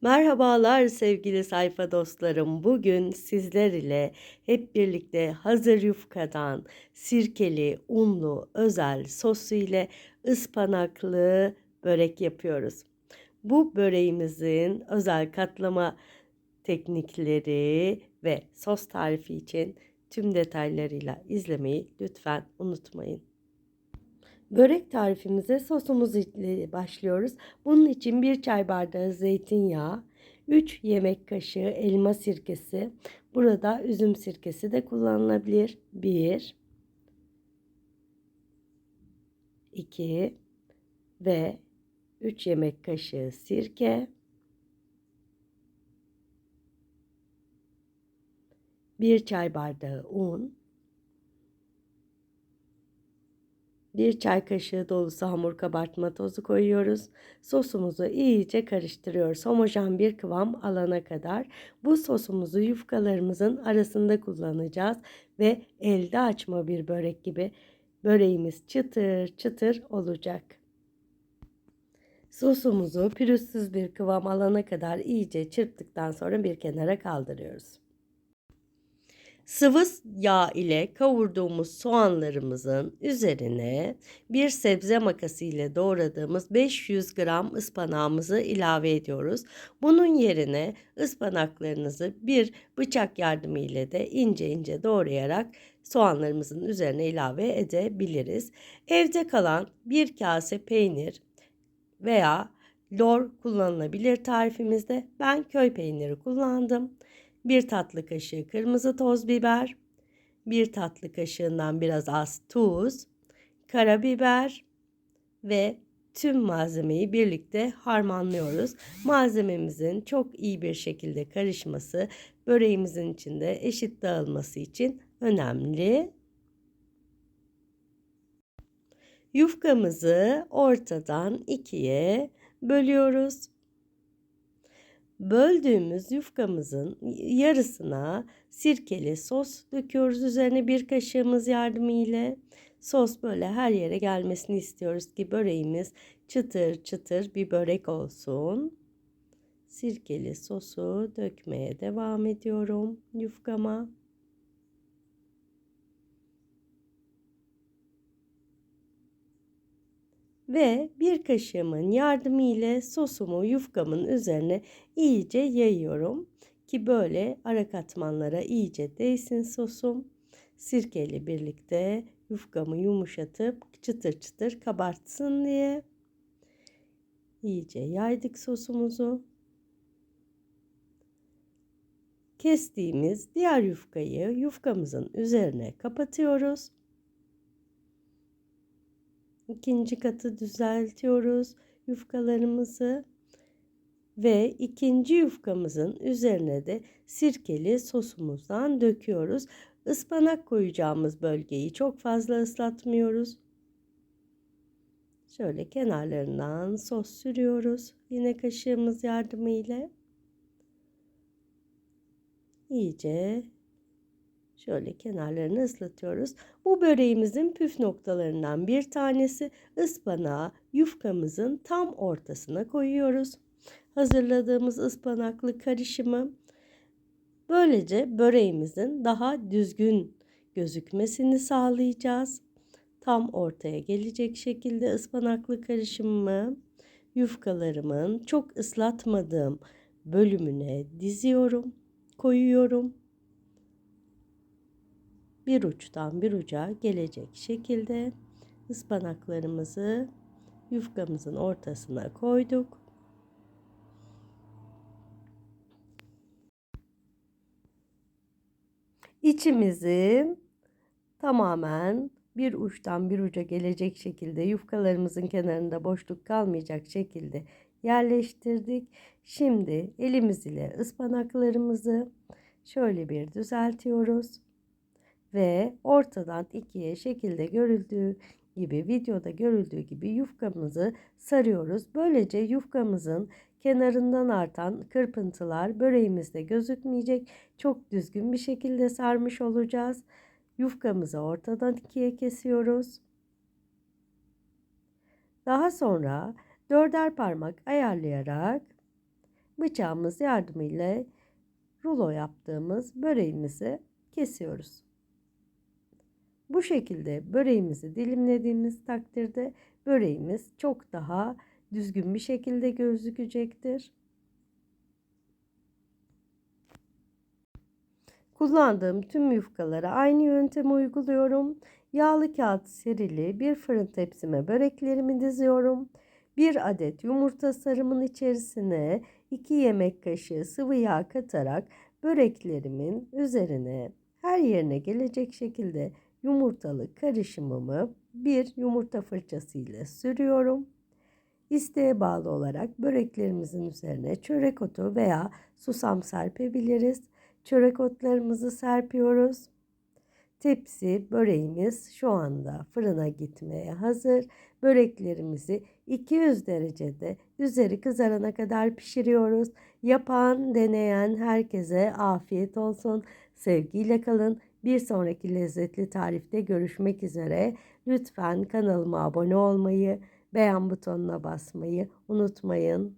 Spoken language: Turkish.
Merhabalar sevgili sayfa dostlarım. Bugün sizler ile hep birlikte hazır yufkadan sirkeli, unlu, özel sosu ile ıspanaklı börek yapıyoruz. Bu böreğimizin özel katlama teknikleri ve sos tarifi için tüm detaylarıyla izlemeyi lütfen unutmayın. Börek tarifimize sosumuz ile başlıyoruz. Bunun için bir çay bardağı zeytinyağı, 3 yemek kaşığı elma sirkesi, burada üzüm sirkesi de kullanılabilir. 1 2 ve 3 yemek kaşığı sirke, 1 çay bardağı un, 1 çay kaşığı dolusu hamur kabartma tozu koyuyoruz. Sosumuzu iyice karıştırıyoruz. Homojen bir kıvam alana kadar. Bu sosumuzu yufkalarımızın arasında kullanacağız ve elde açma bir börek gibi böreğimiz çıtır çıtır olacak. Sosumuzu pürüzsüz bir kıvam alana kadar iyice çırptıktan sonra bir kenara kaldırıyoruz. Sıvı yağ ile kavurduğumuz soğanlarımızın üzerine bir sebze makası ile doğradığımız 500 gram ıspanağımızı ilave ediyoruz. Bunun yerine ıspanaklarınızı bir bıçak yardımı ile de ince ince doğrayarak soğanlarımızın üzerine ilave edebiliriz. Evde kalan bir kase peynir veya lor kullanılabilir tarifimizde. Ben köy peyniri kullandım. 1 tatlı kaşığı kırmızı toz biber, 1 tatlı kaşığından biraz az tuz, karabiber ve tüm malzemeyi birlikte harmanlıyoruz. Malzememizin çok iyi bir şekilde karışması, böreğimizin içinde eşit dağılması için önemli. Yufkamızı ortadan ikiye bölüyoruz. Böldüğümüz yufkamızın yarısına sirkeli sos döküyoruz üzerine bir kaşığımız yardımıyla. Sos böyle her yere gelmesini istiyoruz ki böreğimiz çıtır çıtır bir börek olsun. Sirkeli sosu dökmeye devam ediyorum yufkama. Ve bir kaşığımın yardımı ile sosumu yufkamın üzerine iyice yayıyorum ki böyle ara katmanlara iyice değsin sosum. Sirkeyle birlikte yufkamı yumuşatıp çıtır çıtır kabartsın diye iyice yaydık sosumuzu. Kestiğimiz diğer yufkayı yufkamızın üzerine kapatıyoruz. İkinci katı düzeltiyoruz yufkalarımızı ve ikinci yufkamızın üzerine de sirkeli sosumuzdan döküyoruz. Ispanak koyacağımız bölgeyi çok fazla ıslatmıyoruz. Şöyle kenarlarından sos sürüyoruz. Yine kaşığımız yardımıyla. İyice Şöyle kenarlarını ıslatıyoruz. Bu böreğimizin püf noktalarından bir tanesi ıspanağı yufkamızın tam ortasına koyuyoruz. Hazırladığımız ıspanaklı karışımı böylece böreğimizin daha düzgün gözükmesini sağlayacağız. Tam ortaya gelecek şekilde ıspanaklı karışımımı yufkalarımın çok ıslatmadığım bölümüne diziyorum, koyuyorum bir uçtan bir uca gelecek şekilde ıspanaklarımızı yufkamızın ortasına koyduk. İçimizi tamamen bir uçtan bir uca gelecek şekilde yufkalarımızın kenarında boşluk kalmayacak şekilde yerleştirdik. Şimdi elimiz ile ıspanaklarımızı şöyle bir düzeltiyoruz ve ortadan ikiye şekilde görüldüğü gibi videoda görüldüğü gibi yufkamızı sarıyoruz. Böylece yufkamızın kenarından artan kırpıntılar böreğimizde gözükmeyecek. Çok düzgün bir şekilde sarmış olacağız. Yufkamızı ortadan ikiye kesiyoruz. Daha sonra dörder parmak ayarlayarak bıçağımız yardımıyla rulo yaptığımız böreğimizi kesiyoruz. Bu şekilde böreğimizi dilimlediğimiz takdirde böreğimiz çok daha düzgün bir şekilde gözükecektir. Kullandığım tüm yufkalara aynı yöntemi uyguluyorum. Yağlı kağıt serili bir fırın tepsime böreklerimi diziyorum. Bir adet yumurta sarımın içerisine 2 yemek kaşığı sıvı yağ katarak böreklerimin üzerine her yerine gelecek şekilde yumurtalı karışımımı bir yumurta fırçası ile sürüyorum. İsteğe bağlı olarak böreklerimizin üzerine çörek otu veya susam serpebiliriz. Çörek otlarımızı serpiyoruz. Tepsi böreğimiz şu anda fırına gitmeye hazır. Böreklerimizi 200 derecede üzeri kızarana kadar pişiriyoruz. Yapan, deneyen herkese afiyet olsun. Sevgiyle kalın. Bir sonraki lezzetli tarifte görüşmek üzere. Lütfen kanalıma abone olmayı, beğen butonuna basmayı unutmayın.